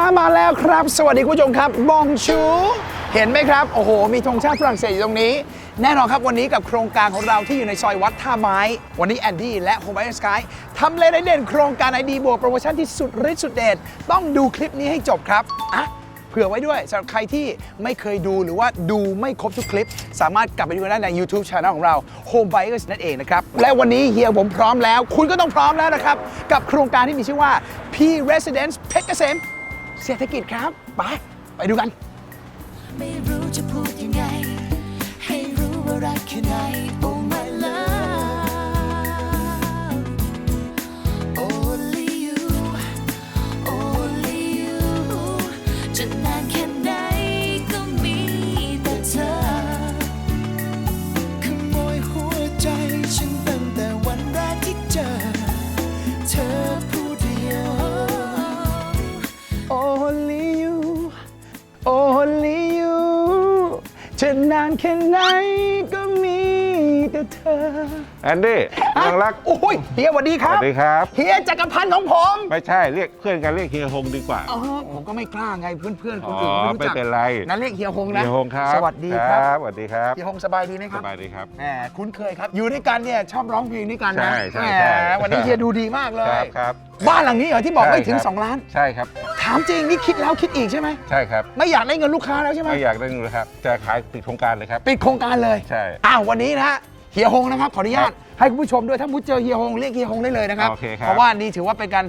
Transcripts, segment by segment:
ามาแล้วครับ สวัสดีคุณผู้ชมครับบองชู เห็นไหมครับ โอ้โห มีธงชาติฝรั่งเศสอยู่ตรงนี้ แน่นอนครับวันนี้กับโครงการของเราที่อยู่ในซอยวัดท่าไม้ วันนี้แอนดี้และโฮมไบสกายทำเลไดเด่นโครงการไอดีบวกโปรโมชั่นที่สุดฤทธิ์สุดเด็ดต้องดูคลิปนี้ให้จบครับอะเผื่อไว้ด้วยสำหรับใครที่ไม่เคยดูหรือว่าดูไม่ครบทุกคลิป สามารถกลับไปดูได้ใน YouTube Channel ของเรา Home Buyers นั่นเองนะครับ และวันนี้เฮียผมพร้อมแล้ว คุณก็ต้องพร้อมแล้วนะครับ กับโครงการที่มีชื่อว่า P Residence เพชรเกษม เศรษฐกิจครับไปไปดูกัน ไม่รู้จะพูดยังไง ให้รู้ว่ารักคือไหน Oh my love แต่เธอแอนดี้ยังรักโอ้ยเฮียสวัสดีคสรับวัสดีครับ เฮียจักรพันธ์ของผมไม่ใช่เรียกเพื่อนกันเรียกเฮียฮงดีกว่า อ๋อผมก็ไม่กล้าไงเพื่อนๆคนอ๋ออื่นไม่รู้จักไม่เป็นไร นั้นเรียกเฮียฮงนะเฮียฮงครับสวัสดีครับสวัสดีครับเฮียฮงสบายดีไหมคสรับ บายดีครับ แหมคุ้นเคยครับ อยู่ด้วยกันเนี่ยชอบร้องเพลงด้วยกันนะใช่ใช่แหมใช่วันนี้เฮียดูดีมากเลคย รับครับ บ้านหลังนี้เหรอที่บอกไม่ถึง ใช่ครับ 2 ล้าน ใช่ครับถามจริงนี่คิดแล้วคิดอีกใช่ไหม ใช่ครับไม่อยากได้เงินลูกค้าแล้วใช่ไหมไม่อยากได้เงินเลยครับ จะขายปิดโครงการเลยครับ ปิดโครงการเลย ใช่ อ้าววันนี้นะฮะเฮียฮงนะครับขออนุญาตครับให้คุณผู้ชมด้วยถ้ามุดเจอเฮียฮงเรียกเฮียฮงได้เลยนะครับโอเคครับเพราะว่านี่ถือว่าเป็นการ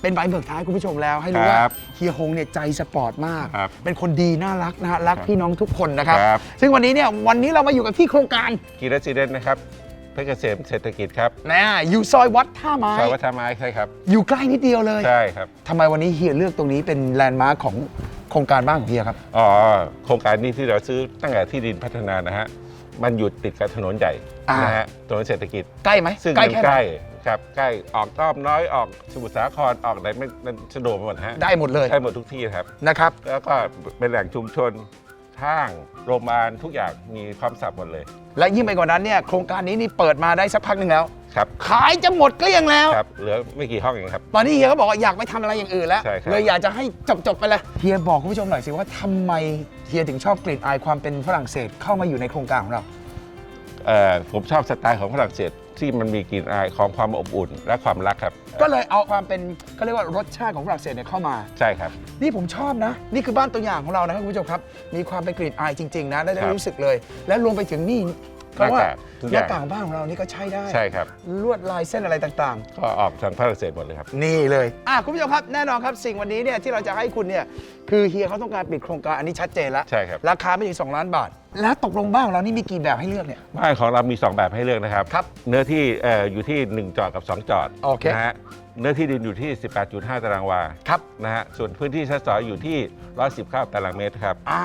เป็นใบเบิกท้ายคุณผู้ชมแล้ว ให้รู้ว่าครับเฮียฮงเนี่ยใจสปอร์ตมาก ครับเป็นคนดีน่ารักนะฮะรักครับพี่น้องทุกคนนะครับ ครับ ซึ่งวันนี้เนี่ยวันนี้เรามาอยู่กับที่โครงการกีรสิเดนนะครับเพชรเกษมเศรษฐกิจครับนะอยู่ซอยวัดท่าไม้ซอยวัฒนาไม้ใช่ครับ อยู่ใกล้นิดเดียวเลย ใช่ครับ ทำไมวันนี้เฮียเลือกตรงนี้เป็นแลนด์มาร์คของโครงการบ้านของเฮียครับ อ๋อ โครงการนี้ที่เราซื้อตั้งแต่ที่ดินพัฒนานะฮะ มันอยู่ติดกับถนนใหญ่อ่าน นะฮะถนนเศรษฐกิจ ใกล้ไหมซึ่งใกล้มันแค่ไหใกนล้ครับใกล้ออกต้อมน้อยออกสมุทรสาครออกไหนไม่มันสะดวกไปหมดฮะได้หมดเลยได้หมดทุกที่ครับ นะครับ แล้วก็เป็นแหล่งชุมชนห้างโรงพยาบาลทุกอย่างมีความสับหมดเลย และยิ่งไปกว่านั้นเนี่ยโครงการนี้นี่เปิดมาได้สักพักหนึ่งแล้ว ครับ ขายจะหมดเกลี้ยงแล้ว ครับ เหลือไม่กี่ห้องเองครับ ตอนนี้เฮียก็บอกว่าอยากไปทำอะไรอย่างอื่นแล้ว ใช่ครับ เลยอยากจะให้จบๆไปเลยเฮียบอกคุณผู้ชมหน่อยสิว่าทำไมเฮียถึงชอบกลิ่นอายความเป็นฝรั่งเศสเข้ามาอยู่ในโครงการของเรา เอ่อผมชอบสไตล์ของฝรั่งเศส ที่มันมีกลิ่นอายของความอบอุ่นและความรักครับ ก็เลยเอาความเป็นเขาเรียกว่ารสชาติของฝรั่งเศสเนี่ยเข้ามา ใช่ครับ นี่ผมชอบนะ นี่คือบ้านตัวอย่างของเรานะครับคุณผู้ชมครับ มีความเป็นกลิ่นอายจริง ๆ นะ ได้ได้ครับรู้สึกเลย และรวมไปถึงนี่ ก็ว่าหน้ากากทุกหอย่างน้ากากบ้านของเรานี่ก็ใช้ได้ ใช่ครับ ลวดลายเส้นอะไรต่างก็ออกทางฝรั่งเศสหมดเลยครับ ๆ นี่เลยอะคุณผู้ชมครับแน่นอนครับสิ่งวันนี้เนี่ยที่เราจะให้คุณเนี่ยคือเฮียเขาต้องการปิดโครงการอันนี้ชัดเจนแล้วใช่ครับ ราคาไม่ถึง2ล้านบาท แล้วตกลงบ้านของเรานี่มีกี่แบบให้เลือกเนี่ย บ้านของเรามี 2 แบบให้เลือกนะครับ ครับเนื้อที่เอ่ออยู่ที่ 1 จอดกับ 2 จอดโอเค นะฮะ เนื้อที่ดินอยู่ที่ 18.5 ตารางวาครับ นะฮะ ส่วนพื้นที่ชั้นสองอยู่ที่ 119 ตารางเมตรครับ อ่า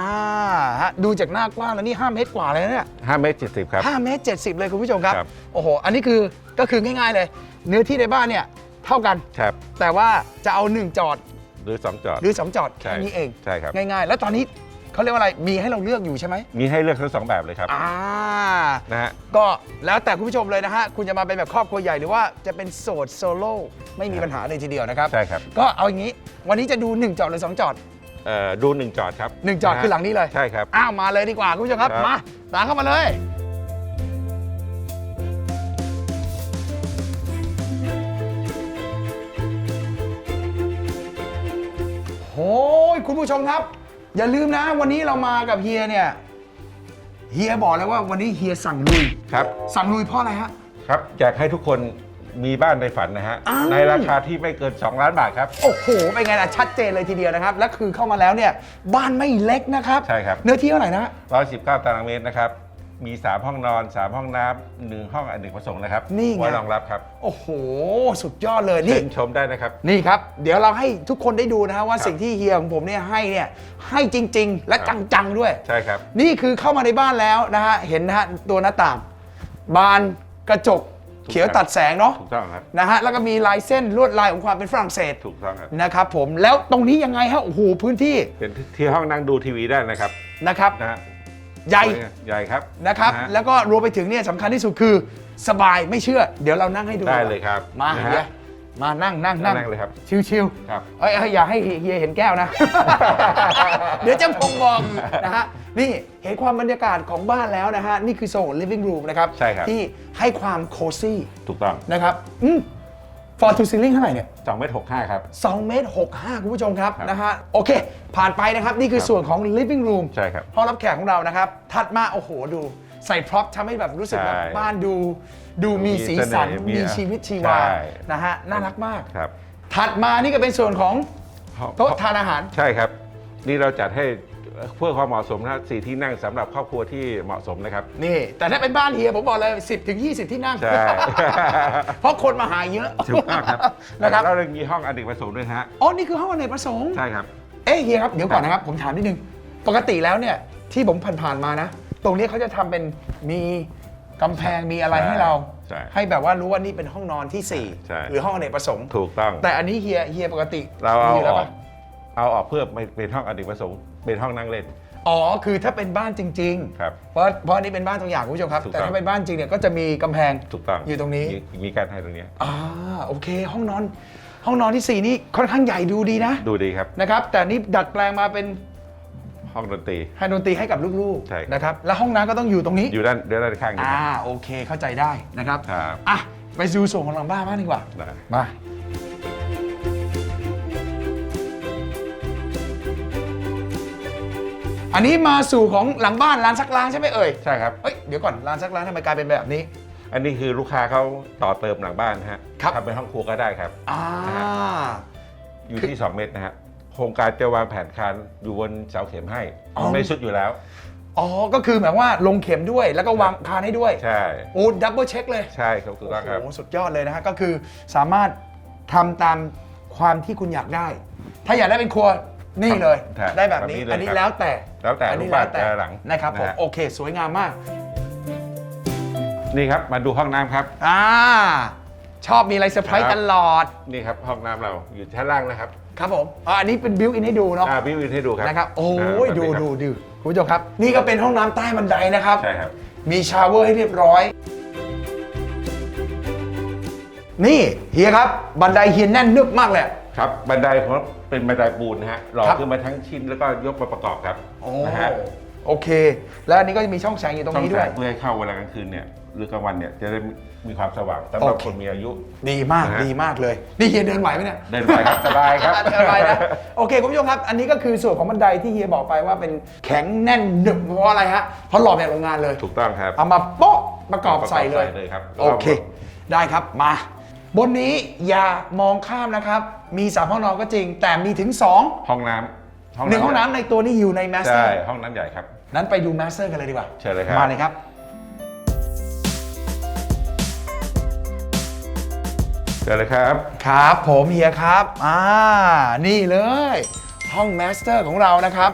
ฮะดูจากหน้ากว้างแล้วนี่ 5 เมตรกว่าเลยนะเนี่ย5เมตร70 ครับ 5เมตร 70 เลยคุณผู้ชมครับ ครับ โอ้โห อันนี้คือก็คือง่ายๆเลย เนื้อที่ในบ้านเนี่ยเท่ากัน ครับ แต่ว่าจะเอา 1 จอดหรือ 2 จอดหรือ 2 จอดใช่แค่นี้เอง ใช่ครับ ง่ายๆ แล้วตอนนี้ เขาเรียกว่าอะไรมีให้เราเลือกอยู่ใช่ไหมมีให้เลือกทั้งสองแบบเลยครับอ่านะฮะก็แล้วแต่คุณผู้ชมเลยนะฮะคุณจะมาเป็นแบบครอบครัวใหญ่หรือว่าจะเป็นโสดโซโล่ไม่มีปัญหาเลยทีเดียวนะครับ ใช่ครับก็เอาอย่างนี้วันนี้จะดู 1 จอดหรือ 2 จอด เอ่อดู1จอดครับ1 จอดะฮะคือหลังนี้เลยใช่ครับ อ้าวมาเลยดีกว่าคุณผู้ชมครับครับ มาตามเข้ามาเลย โอ้ยคุณผู้ชมครับ อย่าลืมนะ วันนี้เรามากับเฮียเนี่ยเฮียบอกแล้วว่าวันนี้เฮียสั่งลุย ครับ สั่งลุยเพราะอะไรฮะ ครับอยากให้ทุกคนมีบ้านในฝันนะฮะ อ้าว ในราคาที่ไม่เกิน 2 ล้านบาทครับ โอ้โหเป็นไงล่ะชัดเจนเลยทีเดียวนะครับ และคือเข้ามาแล้วเนี่ยบ้านไม่เล็กนะครับใช่ครับ เนื้อที่เท่าไหร่นะ 119 ตารางเมตรนะครับ มี 3 ห้องนอน 3 ห้องน้ำหนึ่งห้องอันหนึ่งผสมนะครับนี่ไง ไว้รองรับครับโอ้โห สุดยอดเลยเชินี่ ญชมได้นะครับ นี่ครับ เดี๋ยวเราให้ทุกคนได้ดูนะฮะว่าครับ สิ่งที่เฮียของผมเนี่ยให้เนี่ยให้จริง ๆ และครับจัง ๆ ด้วย ใช่ครับ นี่คือเข้ามาในบ้านแล้วนะฮะ เห็นนะฮะตัวหน้าต่าง บานกระจกถูกเขียวตัดแสงเนาะถูกต้องครับ นะฮะแล้วก็มีลายเส้นลวดลายของความเป็นฝรั่งเศสถูกต้องครับ นะครับผมแล้วตรงนี้ยังไงฮะโอ้โหพื้นที่เป็นที่ห้องนั่งดูทีวีได้นะครับนะครับ นะฮะ ใหญ่ ใหญ่ครับนะครับ ฮแล้วก็รวมไปถึงเนี่ยสำคัญที่สุดคือสบายไม่เชื่อ เดี๋ยวเรานั่งให้ดูได้เลยครับมานะเฮียฮะมานั่งนั่งนั่งนั่งเลยครับชิวครับๆเอ้ยเอ้ยอย่าให้เฮียเห็นแก้วนะ เดี๋ยวจะพงบอกนะฮะนี่เห็นความบรรยากาศของบ้านแล้วนะฮะ นี่คือโซน living room นะครับ ใช่ครับ ที่ให้ความโคซี่ถูกต้อง นะครับอืม for to ceiling เท่าไหร่เนี่ย2เมตร65ครับ 2เมตร65 คุณผู้ชมครับครับนะฮะโอเค ผ่านไปนะครับ นี่คือครับส่วนของ living room ใช่ครับห้องรับแขกของเรานะครับ ถัดมา โอ้โหดู ใส่พร็อพทำให้แบบรู้สึกใช่แบบบ้านดู ดูมีมีสีสัน เสน่ห์มีมีชีวิตชีวาใช่ นะฮะน่ารักมาก ครับถัดมานี่ก็เป็นส่วนของห้องโต๊ะทานอาหาร ใช่ครับ นี่เราจัดให้ เพื่อความเหมาะสมนะสี่ที่นั่งสำหรับครอบครัวที่เหมาะสมนะครับ นี่ แต่ถ้าเป็นบ้านเฮียผมบอกเลย 10ถึง20 ที่นั่ง ใช่ เพราะคนมาหาเยอะถูกต้องครับนะครับแล้วเรามีห้องอเนกประสงค์ด้วยนะฮะอ๋อนี่คือห้องอเนกประสงค์ ใช่ครับ เอ้ยเฮียครับ เดี๋ยวก่อนนะครับ ผมถามนิดนึง ปกติแล้วเนี่ย ที่ผมผ่านๆมานะ ตรงนี้เขาจะทำเป็นมีกำแพงมีอะไรใช่ให้เรา ใช่ให้แบบว่ารู้ว่านี่เป็นห้องนอนที่ ใช่4 หรือห้องอเนกประสงค์ ถูกต้อง แต่อันนี้เฮียเฮียปกติเราเอามียู่อแล้วอปะ ก เอาออกเพื่อไปเป็นห้องอเนกประสงค์เป็นห้องนั่งเล่น อ๋อ คือถ้าเป็นบ้านจริงครับๆ เพราะเพราะอันนี้เป็นบ้านตัวอย่างคุณผู้ชมครับ ถูกแต่ต้องถ้าเป็นบ้านจริงเนี่ยก็จะมีกำแพง ถูกต้องอยู่ตรงนี้ มีมีการให้ตรงเนี้ยอ่าโอเค ห้องนอน ห้องนอนที่ 4 นี่ค่อนข้างใหญ่ดูดีนะ ดูดีครับ นะครับ แต่นี่ดัดแปลงมาเป็นห้องดนตรี ให้ดนตรีให้กับลูกใช่ครับๆนะครับ แล้วห้องน้ำก็ต้องอยู่ตรงนี้ อยู่ด้านเดี๋ยวด้านข้างนี้อ่าครับโอเค เข้าใจได้นะครับ ครับ อะ ไปดูส่วนของหลังบ้านบ้างดีกว่า ได้ มา อันนี้มาสู่ของหลังบ้านร้านซักล้างใช่ไหมเอ่ย ใช่ครับ เฮ้ยเดี๋ยวก่อนร้านซักล้างทำไมกลายเป็นแบบนี้ อันนี้คือลูกค้าเขาต่อเติมหลังบ้านนะฮะครับ ทำเป็นห้องครัวก็ได้ครับ อ่านะฮะอยู่ที่ 2 เมตรนะฮะโครงการจะวางแผนคานอยู่บนเสาเข็มให้อ๋อ ไม่สุดอยู่แล้ว อ๋อ ก็คือหมายว่าลงเข็มด้วยแล้วก็วางคานให้ด้วย ใช่ โอ้ดับเบิลเช็คเลย ใช่ครับถูกต้องครับ โอ้โหสุดยอดเลยนะฮะ ก็คือสามารถทำตามความที่คุณอยากได้ ถ้าอยากได้เป็นครัว นี่เลยครับได้แบบนี้แบบนี้เลยอันนี้ครับแล้วแต่แล้วแต่อันนี้ลูกบ้านแล้วแต่แต่หลังนะครับผมนะฮะ โอเคสวยงามมาก นี่ครับมาดูห้องน้ำครับ อ่า ชอบมีอะไรเซอร์ไพรคส์รับตลอด นี่ครับห้องน้ำเราอยู่ชั้นล่างนะครับครับผมอ่าอันนี้เป็นบิวอินให้ดูเนาะอ่าพี่วินให้ดูครับนะครับ โอ้ยาดูแบบนี้ครับดูดูคุณผู้ชมครับ นี่ก็เป็นห้องน้ำใต้บันไดนะครับ ใช่ครับ มีชาวเวอร์ให้เรียบร้อย นี่เฮียครับ บันไดเฮียแน่นนึบมากเลย ครับบันไดของเราเป็นบันไดปูนนะฮะหล่อครับ ขึ้นมาทั้งชิ้นแล้วก็ยกมาประกอบครับโอ้นะฮะโอเค แล้วอันนี้ก็จะมีช่องแสงอยู่ตรงช่องนี้แสด้วยงเพื่อให้เข้าเวลากลางคืนเนี่ยหรือกลางวันเนี่ยจะได้มีความสว่างสำหรับโอเค คนมีอายุ ดีมากนะฮะ ดีมากเลย นี่เฮียเดินไหวไหมเนี่ย เดินไปครับสบายครับสบายนะโอเคคุณผู้ชมครับ อันนี้ก็คือส่วนของบันไดที่เฮียบอกไปว่าเป็นแข็งแน่นหนึบเพราะอะไรฮะเพราะหล่อแบบโรงงานเลย ถูกต้องครับ เอามาโป๊ะประกอบใส่เลยประกอบใส่เลยครับ โอเค ได้ครับมา บนนี้อย่ามองข้ามนะครับ มีสามห้องนอนก็จริง แต่มีถึง2ห้องน้ำหนึ่งห้องน้ำในตัวนี้อยู่ในแมสเตอใช่ร์ห้องน้ำใหญ่ครับ นั้นไปดูแมสเตอร์กันเลยดีกว่าเชิญเลยครับ มาเลยครับเชิญเลยครับ ครับผมเฮียครับ อ่า นี่เลย ห้องแมสเตอร์ของเรานะครับ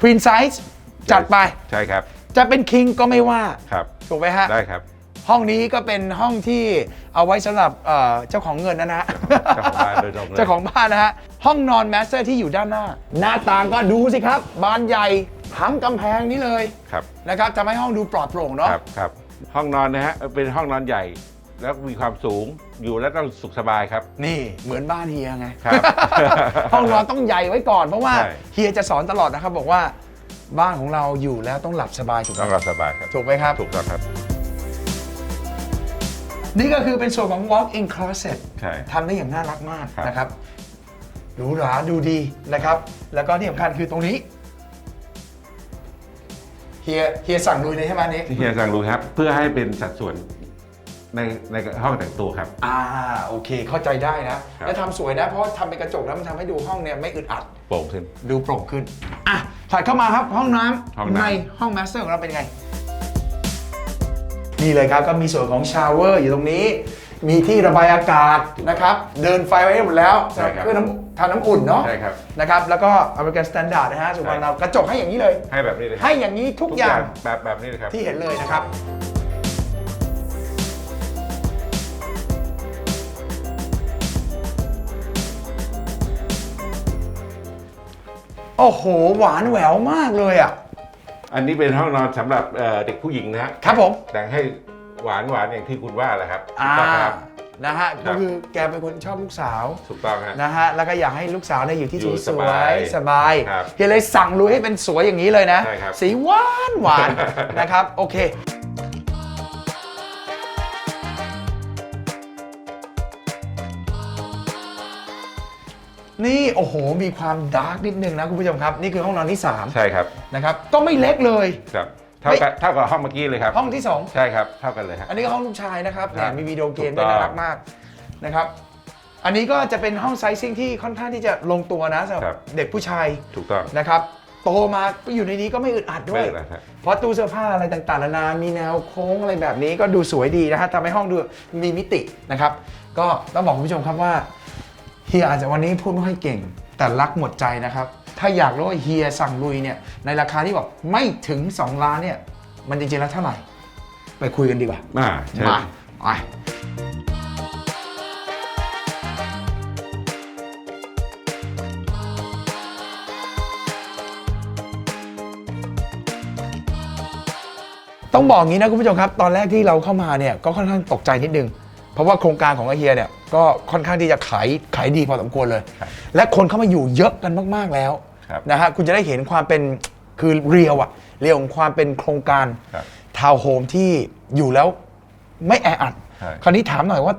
Queen Size จัดไป ใช่ครับ จะเป็น King ก็ไม่ว่า ครับ ถูกไหมฮะ ได้ครับ ห้องนี้ก็เป็นห้องที่เอาไว้สำหรับเอ่อเจ้าของเงินนะนะเจ้าของบ้านโดยตรงเลย เจ้าของบ้านนะฮะห้องนอนแมสเตอร์ที่อยู่ด้านหน้า หน้าต่างก็ดูสิครับ บานใหญ่ทั้งกำแพงนี้เลยครับนะครับทำให้ห้องดูปลอดโปร่งเนาะครับครับห้องนอนนะฮะเป็นห้องนอนใหญ่ แล้วมีความสูงอยู่แล้วต้องสุขสบายครับ นี่เหมือนบ้านเฮียไง ครับ ห้องนอนต้องใหญ่ไว้ก่อนเพราะว่าใช่ เฮียจะสอนตลอดนะครับ บอกว่าบ้านของเราอยู่แล้วต้องหลับสบายถูกไหมต้องรับสบายครับถูกไหมครับ ถูกต้องครับ นี่ก็คือเป็นส่วนของ walk-in closet ใช่ทำได้อย่างน่ารักมากครับ นะครับหรูหราดูดีนะครับ แล้วก็ที่สำคัญคือตรงนี้เฮียเฮียสั่งลุยเลยใช่ไหมอันนี้ ที่เฮียสั่งรู้ครับ เพื่อให้เป็นสัดส่วนในในห้องแต่งตัวครับ อ่าโอเคเข้าใจได้นะ ครับ แล้วทำสวยนะ เพราะทำเป็นกระจกแล้วมันทำให้ดูห้องเนี่ยไม่อึดอัด โปร่งขึ้น ดูโปร่งขึ้น อะถัดเข้ามาครับห้องน้ห้องำน้ำ ในห้องมาสเตอร์ของเราเป็นไง นี่เลยครับก็มีส่วนของชาวเวอร์อยู่ตรงนี้ มีที่ระบายอากาศนะครับ เดินไฟไว้ให้หมดแล้วสำหรับเครื่องน้ำทำน้ำอุ่นเนาะใช่ครับ นะครับ แล้วก็อเมริกันสแตนดาร์ดนะฮะส่วนของเรากระจกให้อย่างนี้เลย ให้แบบนี้เลยครับให้อย่างนี้ทุกอย่างแบบแบบนี้เลยครับ ที่เห็นเลยนะครับ โอ้โห หวานแหววมากเลยอะ อันนี้เป็นห้องนอนสำหรับเอ่อเด็กผู้หญิงนะฮะครับผม แต่งให้หวานหวานอย่างที่คุณว่าแหละครับอ่าถูกต้องครับ นะฮะครัก็บ คือแกเป็นคนชอบลูกสาวถูกต้องฮะ นะฮะแล้วก็อยากให้ลูกสาวเนี่ยอยู่ที่อยู่สสวบายยๆสบายครับเฮียเลยสั่งลุยให้เป็นสวยอย่างนี้เลยนะ ใช่ครับ สีหวานหวาน นะครับโอเค นี่โอ้โห มีความดาร์กนิดนึงนะคุณผู้ชมครับ นี่คือห้องนอนที่ใช่ครับ3นะครับ ก็ไม่เล็กเลย ครับเท่ากับเท่ากับห้องเมื่อกี้เลยครับห้องที่ 2 ใช่ครับเท่ากันเลยฮะอันนี้ก็ห้องลูกชายนะครับคแหรัมบมีวิดีโอเกมถูด้วยกต้องน่ารักมากนะครับ อันนี้ก็จะเป็นห้องไซซิ่งที่ค่อนข้างที่จะลงตัวนะสำหรับครับเด็กผู้ชายถูกต้องนะครับโตมาก็อยู่ในนี้ก็ไม่อึดอัดด้วไม่ยอึดอัดครับเพราะตู้เสื้อผ้าอะไรต่างๆนานา มีแนวโค้งอะไรแบบนี้ก็ดูสวยดีนะฮะทำให้ห้องดูมีมิตินะครับ ก็ต้องบอกคุณผู้ชมครับว่า เฮียอาจจะวันนี้พูดไม่ค่อยเก่ง แต่รักหมดใจนะครับ ถ้าอยากรู้ว่าเฮียสั่งลุยเนี่ยในราคาที่บอกไม่ถึง 2 ล้านเนี่ยมันจริงๆแล้วเท่าไหร่ ไปคุยกันดีกว่าอ่าใช่มาไปต้องบอกงี้นะคุณผู้ชมครับ ตอนแรกที่เราเข้ามาเนี่ยก็ค่อนข้างตกใจนิดนึง เพราะว่าโครงการของไอเฮียเนี่ยก็ค่อนข้างที่จะขายขายดีพอสมควรเลย ครับและคนเข้ามาอยู่เยอะกันมาก ๆแล้วครับนะฮะคุณจะได้เห็นความเป็นคือเรียวอะเรียวของความเป็นโครงการครับทาวน์โฮมที่อยู่แล้วไม่แออัด ใช่ คราวนี้ถามหน่อยว่า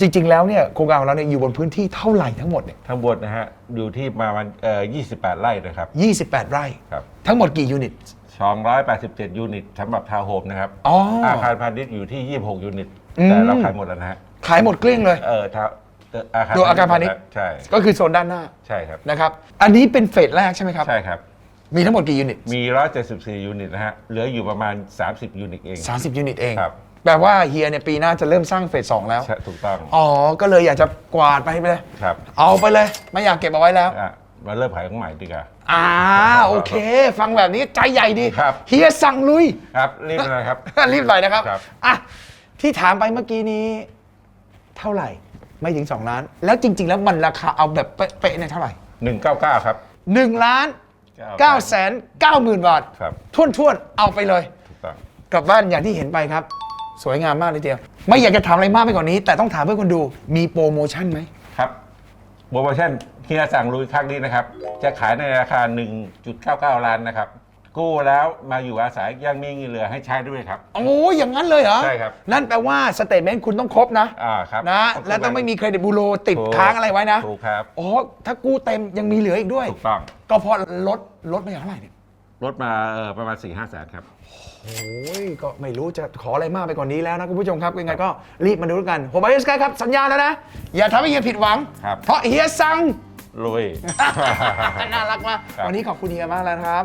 จริง ๆ แล้วเนี่ยโครงการของเราเนี่ยอยู่บนพื้นที่เท่าไหร่ทั้งหมดเนี่ยทั้งหมดนะฮะอยู่ที่ประมาณเอ่อ28 ไร่นะครับ 28 ไร่ ครับ ทั้งหมดกี่ยูนิต 287 ยูนิตสำหรับทาวน์โฮมนะครับ อ๋ออ อาคารพาณิชย์อยู่ที่ 26 ยูนิต อืม แต่เราขายหมดแล้วนะฮะขายหมดเกลี้ยงเลย เออทาวเอ่ออาคารตัวอาคารพาณิชย์ ใช่ก็คือโซนด้านหน้าใช่ครับนะครับ อันนี้เป็นเฟสแรกใช่ไหมครับ ใช่ครับ มีทั้งหมดกี่ยูนิต มี 174 ยูนิตนะฮะ เหลืออยู่ประมาณ 30 ยูนิตเอง 30 ยูนิตเอง ครับ แปลว่าเฮียเนี่ยปีหน้าจะเริ่มสร้างเฟสสองแล้ว ใช่ถูกต้องอ๋อ ก็เลยอยากจะกวาดไปให้ไปเลย ครับเอาไปเลย ไม่อยากเก็บเอาไว้แล้ว อะมาเริ่มขายของใหม่ดีกว่า อ่า โอเค ฟังแบบนี้ใจใหญ่ดี ครับ เฮียสั่งลุย ครับ รีบเลยครับ รีบหน่อยนะครับ ครับ อะ ที่ถามไปเมื่อกี้นี้ เท่าไหร่ ไม่ถึง 2 ล้าน แล้วจริง ๆ แล้วมันราคาเอาแบบเป๊ะๆเนี่ยเท่าไหร่ 199 ครับ 1 ล้าน9แสน9หมื่นบาทครับ ท่วนๆ เอาไปเลย ถูกต้องกลับบ้านอย่างที่เห็นไปครับ สวยงามมากเลยทีเดียว ไม่อยากจะถามอะไรมากไปกว่านี้ แต่ต้องถามเพื่อคนดูมีโปรโมชั่นไหม ครับโปรโมชั่นเฮียสั่งลุยครั้งนี้นะครับ จะขายในราคา 1.99 ล้านนะครับ กู้แล้วมาอยู่อาศัยยังมีเงินเหลือให้ใช้ด้วยครับ โอ้ยอย่างนั้นเลยเหรอใช่ครับ นั่นแปลว่าสเตทเมนต์คุณต้องครบนะอ่าครับนะ และต้องไม่มีเครดิตบูโรติดถูกค้างอะไรไว้นะถูกครับอ๋อถ้ากู้เต็มยังมีเหลืออีกด้วย ถูกต้อง ก็เพราะลดลดไปเท่าไหร่เนี่ยลดมาเอ่อประมาณ4 5แสนครับ โอ้ยก็ไม่รู้จะขออะไรมากไปกว่านนี้แล้วนะคุณผู้ชมครับยังไงก็รีบมาดูแล้วกันผมไอเอสกายครับสัญญาแล้วนะอย่าทำให้เฮียผิดหวัง ครับ เพราะเฮียสั่งลุยน่ารักมากครับ วันนี้ขอบคุณเฮียมากแล้วนะครับ